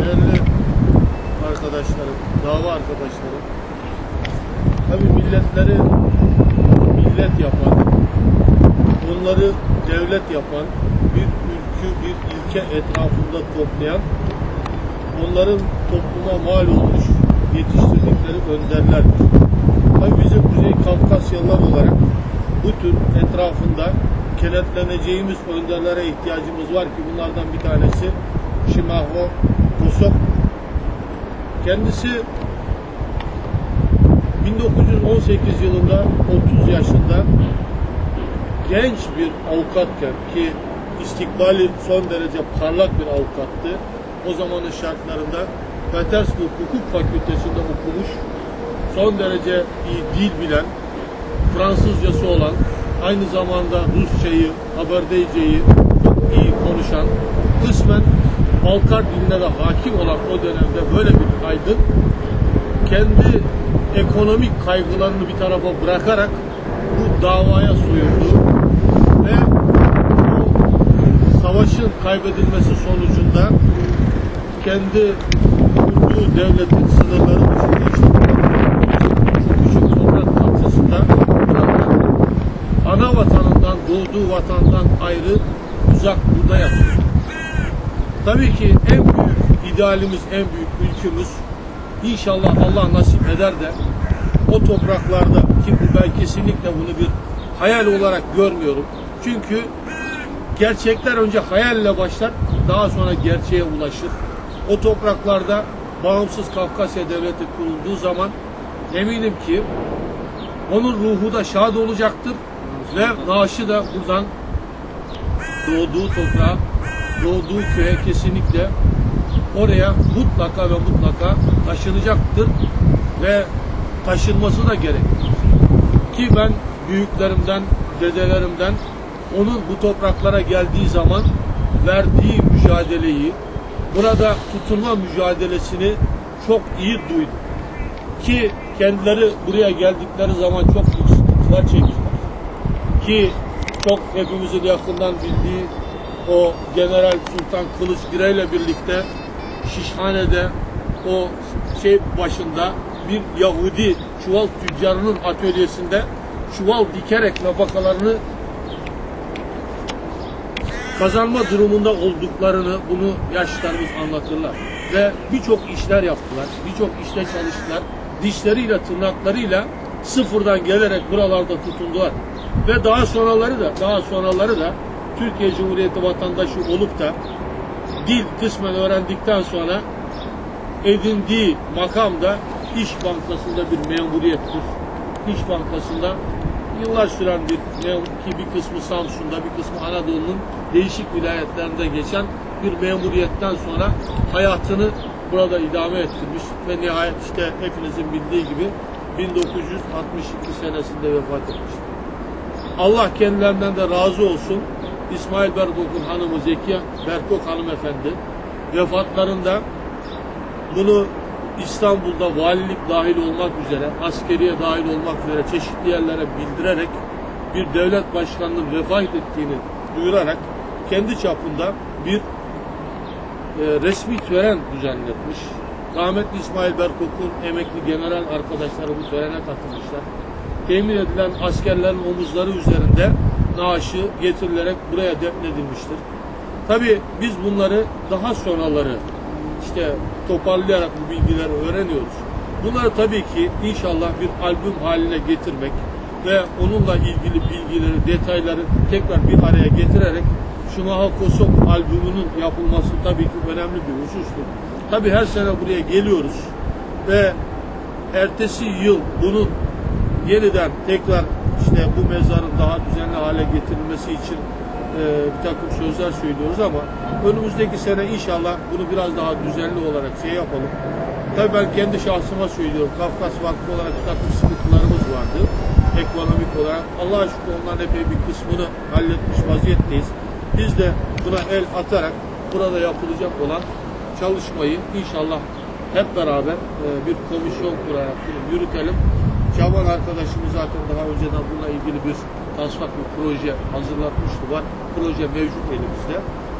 değerli arkadaşlarım, dava arkadaşlarım, tabi milletleri millet yapan, onları devlet yapan, bir ülkü, bir ilke etrafında toplayan, onların topluma mal olmuş, yetiştirdikleri önderlerdir. Tabi bizim Kuzey Kafkasyalılar olarak bu tür etrafında kenetleneceğimiz önderlere ihtiyacımız var ki bunlardan bir tanesi Şimaho Kosok. Kendisi 1918 yılında 30 yaşında genç bir avukatken ki istikbali son derece parlak bir avukattı. O zamanın şartlarında Petersburg Hukuk Fakültesi'nde okumuş, son derece iyi dil bilen, Fransızcası olan, aynı zamanda Rusçayı, Haberdeyce'yi çok iyi konuşan, kısmen Balkar diline de hakim olan o dönemde böyle bir aydın, kendi ekonomik kaygılarını bir tarafa bırakarak bu davaya soyuldu ve bu savaşın kaybedilmesi sonucunda kendi kurduğu devletin sınırları küçük toprak parçasında ana vatanından, doğduğu vatandan ayrı uzak burada yapıyor. Tabii ki en büyük idealimiz, en büyük ülkümüz İnşallah Allah nasip eder de o topraklarda ki ben kesinlikle bunu bir hayal olarak görmüyorum. Çünkü gerçekler önce hayalle başlar, daha sonra gerçeğe ulaşır. O topraklarda bağımsız Kafkasya Devleti kurulduğu zaman eminim ki onun ruhu da şad olacaktır ve naaşı da buradan doğduğu toprağa, doğduğu köye kesinlikle oraya mutlaka ve mutlaka taşınacaktır ve taşınması da gerekir. Ki ben büyüklerimden, dedelerimden onun bu topraklara geldiği zaman verdiği mücadeleyi, burada tutunma mücadelesini çok iyi duydum. Ki kendileri buraya geldikleri zaman çok büyük sıkıntılar çektiler. Ki çok hepimizin yakından bildiği o General Sultan Kılıç ile birlikte Şişhane'de o şey başında bir Yahudi çuval tüccarının atölyesinde çuval dikerek nafakalarını kazanma durumunda olduklarını bunu yaşlılarımız anlatırlar. Ve birçok işler yaptılar, birçok işte çalıştılar. Dişleriyle, tırnaklarıyla sıfırdan gelerek buralarda tutundular. Ve daha sonraları da, daha sonraları da Türkiye Cumhuriyeti vatandaşı olup da dil kısmen öğrendikten sonra edindiği makamda İş Bankası'nda bir memuriyettir. İş Bankası'nda yıllar süren bir ki bir kısmı Samsun'da bir kısmı Anadolu'nun değişik vilayetlerinde geçen bir memuriyetten sonra hayatını burada idame ettirmiş ve nihayet işte hepinizin bildiği gibi 1962 senesinde vefat etmiştir. Allah kendilerinden de razı olsun. İsmail Berkok'un hanımı Zekiye Berkok hanımefendi vefatlarında bunu İstanbul'da valilik dahil olmak üzere, askeriye dahil olmak üzere çeşitli yerlere bildirerek bir devlet başkanının vefat ettiğini duyurarak kendi çapında bir e, resmi tören düzenletmiş. Rahmetli İsmail Berkok'un emekli general arkadaşları bu törene katılmışlar. Temin edilen askerlerin omuzları üzerinde naaşı getirilerek buraya defnedilmiştir. Tabi biz bunları daha sonraları işte toparlayarak bu bilgileri öğreniyoruz. Bunları tabii ki inşallah bir albüm haline getirmek ve onunla ilgili bilgileri, detayları tekrar bir araya getirerek Şumaha Kosok albümünün yapılması tabii ki önemli bir husustur. Tabii her sene buraya geliyoruz ve ertesi yıl bunun yeniden tekrar işte bu mezarın daha düzenli hale getirilmesi için e, bir takım sözler söylüyoruz ama önümüzdeki sene inşallah bunu biraz daha düzenli olarak şey yapalım. Tabii ben kendi şahsıma söylüyorum. Kafkas Vakfı olarak bir takım sıkıntılarımız vardı. Ekonomik olarak. Allah'a şükür onların epey bir kısmını halletmiş vaziyetteyiz. Biz de buna el atarak burada yapılacak olan çalışmayı inşallah hep beraber e, bir komisyon kurarak yürütelim. Şaban arkadaşımız zaten daha önceden bununla ilgili bir taslak bir proje hazırlatmıştı var. Proje mevcut elimizde.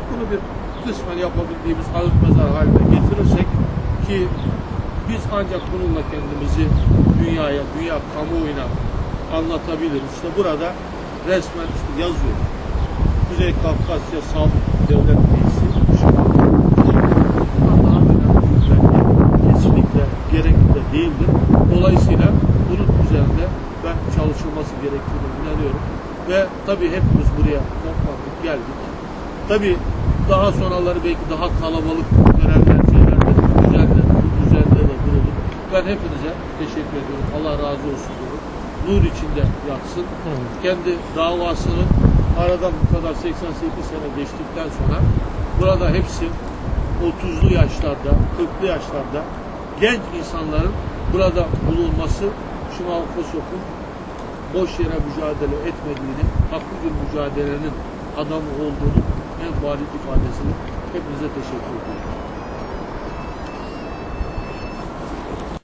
Bunu bir kısmen yapabildiğimiz anıt mezar haline getirirsek ki biz ancak bununla kendimizi dünyaya, dünya kamuoyuna anlatabiliriz. İşte burada resmen işte yazıyor. Kuzey Kafkasya Sağlık Devlet bence kesinlikle gerekli de değildir. Dolayısıyla bunun üzerinde ben çalışılması gerektiğini inanıyorum. Ve tabii hepimiz buraya toplandık, geldik. Tabii daha sonraları belki daha kalabalık görevler, şeyler de üzerinde, üzerinde de durulur. Ben hepinize teşekkür ediyorum. Allah razı olsun diyorum. Nur içinde yatsın. Kendi davasını aradan bu kadar 88 sene geçtikten sonra burada hepsi 30'lu yaşlarda, 40'lı yaşlarda genç insanların burada bulunması Şimal Kosov'un boş yere mücadele etmediğini, haklı bir mücadelenin adamı olduğunu en bariz ifadesini hepinize teşekkür ediyorum.